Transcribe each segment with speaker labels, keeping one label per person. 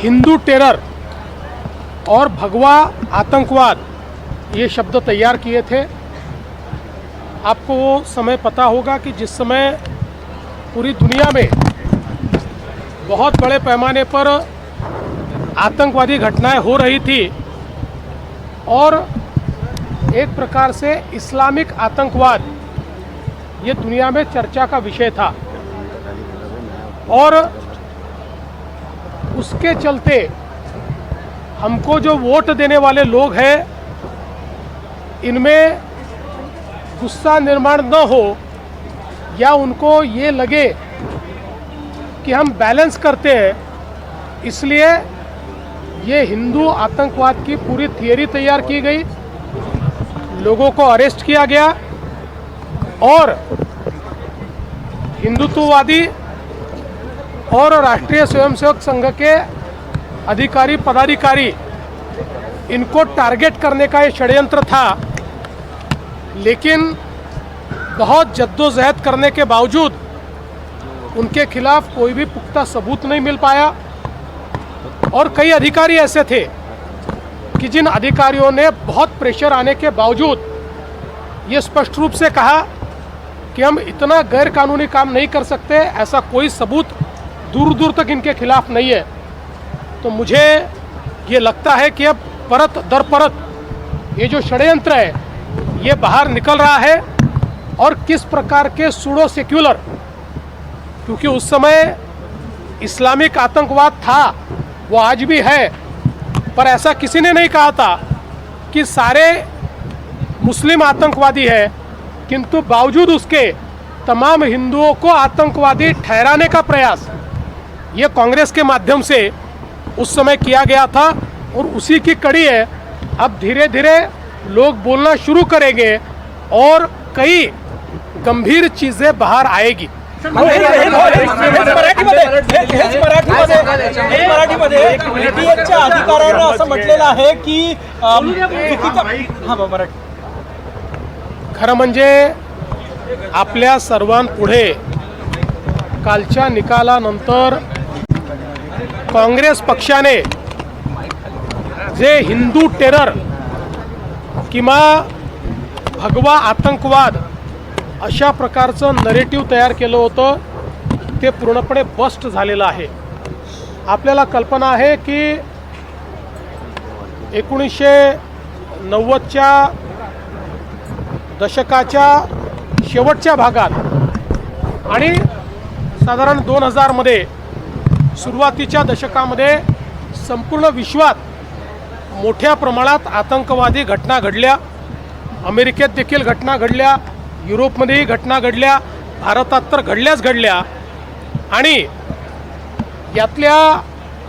Speaker 1: Hindu terror और भगवा आतंकवाद, ये शब्द तैयार किए थे। आपको वो समय पता होगा कि जिस समय पूरी दुनिया में बहुत बड़े पैमाने पर आतंकवादी घटनाएँ हो रही थी और एक प्रकार से इस्लामिक आतंकवाद, ये दुनिया में चर्चा का विषय था। और उसके चलते हमको जो वोट देने वाले लोग हैं, इनमें गुस्सा निर्माण न हो या उनको ये लगे कि हम बैलेंस करते हैं, इसलिए ये हिंदू आतंकवाद की पूरी थियरी तैयार की गई, लोगों को अरेस्ट किया गया और हिंदुत्ववादी और राष्ट्रीय स्वयंसेवक संघ के अधिकारी, पदाधिकारी, इनको टारगेट करने का ये षड्यंत्र था। लेकिन बहुत जद्दोजहद करने के बावजूद उनके खिलाफ कोई भी पुख्ता सबूत नहीं मिल पाया। और कई अधिकारी ऐसे थे कि जिन अधिकारियों ने बहुत प्रेशर आने के बावजूद ये स्पष्ट रूप से कहा कि हम इतना गैरकानूनी काम नहीं कर सकते, ऐसा कोई सबूत दूर दूर तक इनके खिलाफ नहीं है। तो मुझे ये लगता है कि अब परत दर परत, ये जो षड्यंत्र है, ये बाहर निकल रहा है और किस प्रकार के सूडो सेक्युलर क्योंकि उस समय इस्लामिक आतंकवाद था, वो आज भी है, पर ऐसा किसी ने नहीं कहा था कि सारे मुस्लिम आतंकवादी है, किंतु बावजूद उसके, तमाम हिंदुओं को आतंकवादी ठहराने का प्रयास। ये कांग्रेस के माध्यम से उस समय किया गया था और उसी की कड़ी है। अब धीरे धीरे लोग बोलना शुरू करेंगे और कई गंभीर चीज़ें बाहर आएगी।
Speaker 2: मराठीमध्ये DTH च्या अधिकाऱ्यानं असं म्हटलेलं आहे की हा
Speaker 1: खरं म्हणजे आपल्या सर्वांपुढे कालच्या निकालानंतर काँग्रेस पक्षाने जे हिंदू टेरर किंवा भगवा आतंकवाद अशा प्रकारचं नरेटिव्ह तयार केलं होतं ते पूर्णपणे बस्ट झालेलं आहे. आपल्याला कल्पना आहे की एकोणीसशे नव्वदच्या दशकाच्या शेवटच्या भागात आणि साधारण दोन हजारमध्ये सुरुवातीच्या दशकामध्ये संपूर्ण विश्वात मोठ्या प्रमाणात आतंकवादी घटना घडल्या. अमेरिकेत देखील घटना घडल्या युरोपमध्येही घटना घडल्या भारतात तर घडल्याच घडल्या. आणि यातल्या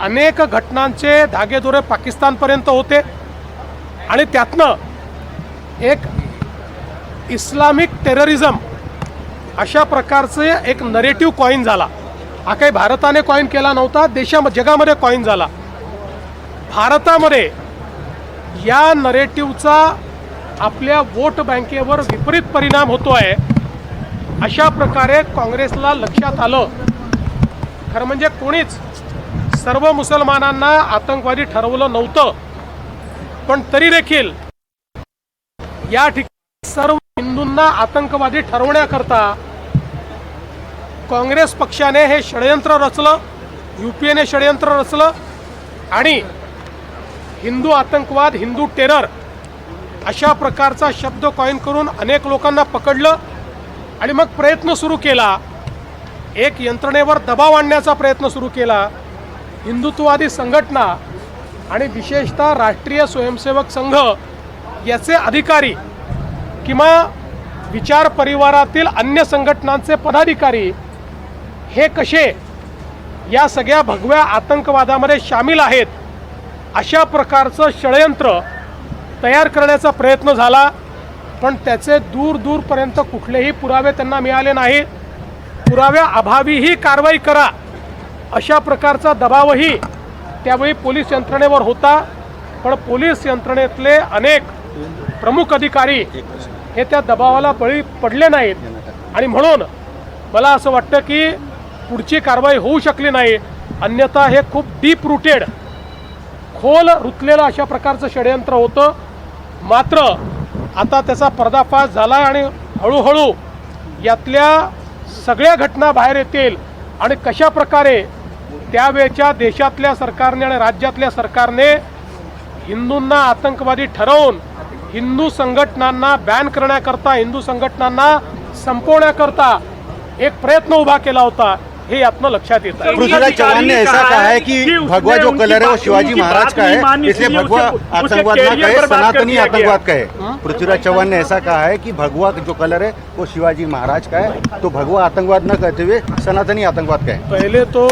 Speaker 1: अनेक घटनांचे धागेदोरे पाकिस्तानपर्यंत होते. आणि त्यातनं एक इस्लामिक टेररिझम अशा प्रकारचे एक नरेटिव्ह कॉईन झाला. हा काही भारताने कॉईन केला नव्हता देशा जगामध्ये कॉईन झाला. भारतामध्ये या नरेटिव्हचा आपल्या वोट बँकेवर विपरीत परिणाम होतो आहे अशा प्रकारे काँग्रेसला लक्षात आलं. खरं म्हणजे कोणीच सर्व मुसलमानांना आतंकवादी ठरवलं नव्हतं. पण तरी देखील या ठिकाणी सर्व हिंदूंना आतंकवादी ठरवण्याकरता काँग्रेस पक्षाने हे षडयंत्र रचलं यू पी एने षडयंत्र रचलं आणि हिंदू आतंकवाद हिंदू टेरर अशा प्रकारचा शब्द कॉईन करून अनेक लोकांना पकडलं आणि मग प्रयत्न सुरू केला. एक यंत्रणेवर दबाव आणण्याचा प्रयत्न सुरू केला. हिंदुत्ववादी संघटना आणि विशेषतः राष्ट्रीय स्वयंसेवक संघ याचे अधिकारी किंवा विचार परिवारातील अन्य संघटनांचे पदाधिकारी हे कसे या सगळ्या भगव्या आतंकवादामध्ये सामील आहेत अशा प्रकारचं षडयंत्र तयार करण्याचा प्रयत्न झाला पण त्याचे दूर दूरपर्यंत कुठलेही पुरावे त्यांना मिळाले नाही. पुराव्या अभावीही कारवाई करा अशा प्रकारचा दबावही त्यावेळी पोलीस यंत्रणेवर होता पण पोलीस यंत्रणेतले अनेक प्रमुख अधिकारी हे त्या दबावाला बळी पडले नाहीत. आणि म्हणून मला असं वाटतं की पुढची कारवाई होऊ शकली नाही. अन्यथा हे खूप डीप रुटेड खोल रुतलेलं अशा प्रकारचं षडयंत्र होतं. मात्र आता त्याचा पर्दाफाश झाला आणि हळूहळू यातल्या सगळ्या घटना बाहेर येतील. आणि कशा प्रकारे त्यावेळच्या देशातल्या सरकारने आणि राज्यातल्या सरकारने हिंदूंना आतंकवादी ठरवून हिंदू संघटनांना बॅन करण्याकरता हिंदू संघटनांना संपवण्याकरता एक प्रयत्न उभा केला होता. हे यातनं लक्षात येत आहे.
Speaker 3: पृथ्वीराज चौहान ने ऐसा कहा है कि भगवा जो कलर है वो शिवाजी महाराज का है इसलिए भगवा आतंकवाद ना कहे सनातनी आतंकवाद कहे। पृथ्वीराज चौहान ने ऐसा कहा है कि भगवा जो कलर है वो शिवाजी महाराज का है तो भगवा आतंकवाद न कहते हुए सनातनी आतंकवाद कहे।
Speaker 1: पहले तो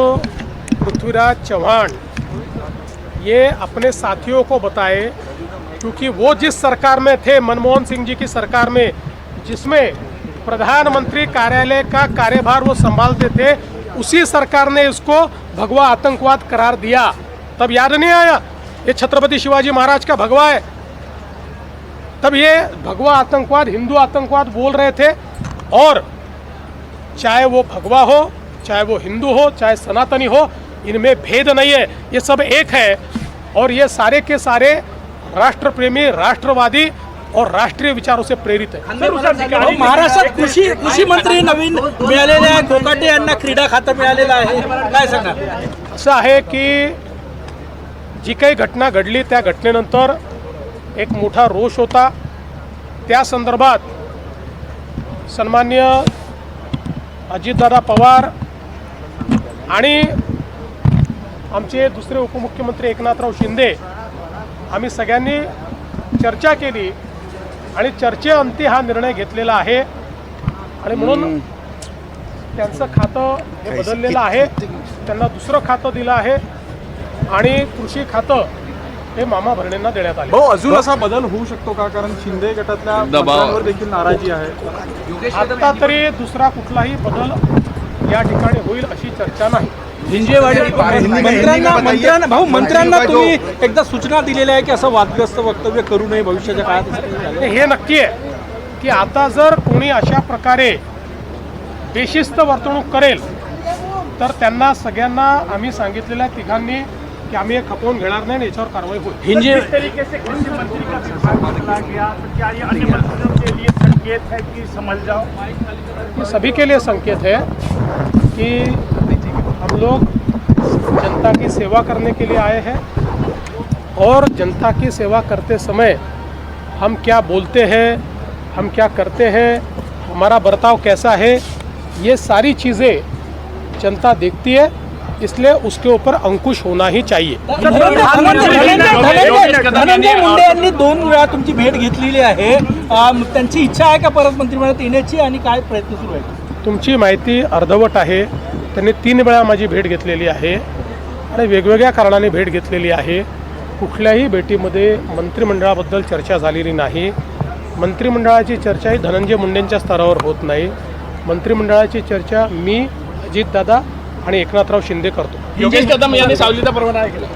Speaker 1: पृथ्वीराज चौहान ये अपने साथियों को बताए क्योंकि वो जिस सरकार में थे मनमोहन सिंह जी की सरकार में जिसमें प्रधानमंत्री कार्यालय का कार्यभार वो संभालते थे उसी सरकार ने इसको भगवा आतंकवाद करार दिया। तब याद नहीं आया? ये छत्रपति शिवाजी महाराज का भगवा है। तब ये भगवा आतंकवाद, हिंदू आतंकवाद बोल रहे थे और चाहे वो भगवा हो, चाहे वो हिंदू हो, चाहे सनातनी हो, इनमें भेद नहीं है। ये सब एक है और ये सारे के सारे राष्ट्र प्रेमी राष्ट्रवादी और राष्ट्रीय विचारों से प्रेरित है।
Speaker 2: महाराष्ट्रात कृषी कृषी मंत्री नवीन मिळालेले आहे कोकाटे यांना क्रीडा खातं मिळालेलं आहे. काय सांगणार?
Speaker 1: असं आहे की जी काही घटना घडली त्या घटनेनंतर एक मोठा रोष होता. त्या संदर्भात सन्मान्य अजितदादा पवार आणि आमचे दुसरे उपमुख्यमंत्री एकनाथराव शिंदे आम्ही सगळ्यांनी चर्चा केली. आणि चर्चेअंती हा निर्णय घेतलेला आहे. आणि म्हणून त्यांचं खातं हे बदललेलं आहे. त्यांना दुसरं खातं दिलं आहे. आणि कृषी खातं हे मामा भरणेंना देण्यात आले.
Speaker 4: भाऊ अजून असा बदल होऊ शकतो का? कारण शिंदे गटातल्या मंत्र्यांवर देखील नाराजी आहे.
Speaker 1: आता तरी दुसरा कुठलाही बदल या ठिकाणी होईल अशी चर्चा नाही.
Speaker 2: मंत्र्यांना मंत्र्यांना भाऊ मंत्र्यांना तुम्ही एकदा सूचना दिलेल्या आहे की असं वादग्रस्त वक्तव्य करू नये भविष्याच्या काळात?
Speaker 1: हे नक्की आहे की आता जर कोणी अशा प्रकारे बेशिस्त वर्तणूक करेल तर त्यांना सगळ्यांना आम्ही सांगितलेल्या तिघांनी की आम्ही हे खपवून घेणार नाही आणि याच्यावर कारवाई होईल.
Speaker 2: हिंजे
Speaker 5: तरीके से कृषी मंत्री का विभाग बदला गया? तो क्या ये अन्य मंत्रियों के लिए संकेत है कि समझ जाओ?
Speaker 1: ये सभी के लिए संकेत है कि हम लोग जनता की सेवा करने के लिए आए हैं और जनता की सेवा करते समय हम क्या बोलते हैं हम क्या करते हैं हमारा बर्ताव कैसा है ये सारी चीज़ें जनता देखती है इसलिए उसके ऊपर अंकुश होना ही चाहिए।
Speaker 2: धनंजय मुंडे यांनी दोन वेळा तुमची भेट घेतलेली आहे. त्यांची इच्छा आहे का परत मंत्रिमंडळात येण्याची आणि काय प्रयत्न सुरू
Speaker 1: तुमची माहिती अर्धवट आहे. त्यांनी तीन वेळा माझी भेट घेतलेली आहे आणि वेगवेगळ्या कारणाने भेट घेतलेली आहे. कुठल्याही भेटीमध्ये मंत्रिमंडळाबद्दल चर्चा झालेली नाही. मंत्रिमंडळाची चर्चा ही धनंजय मुंडेंच्या स्तरावर होत नाही. मंत्रिमंडळाची चर्चा मी अजितदादा आणि एकनाथराव शिंदे करतो.
Speaker 6: योगेश कदम यांनी सावलीचा परवाना केला.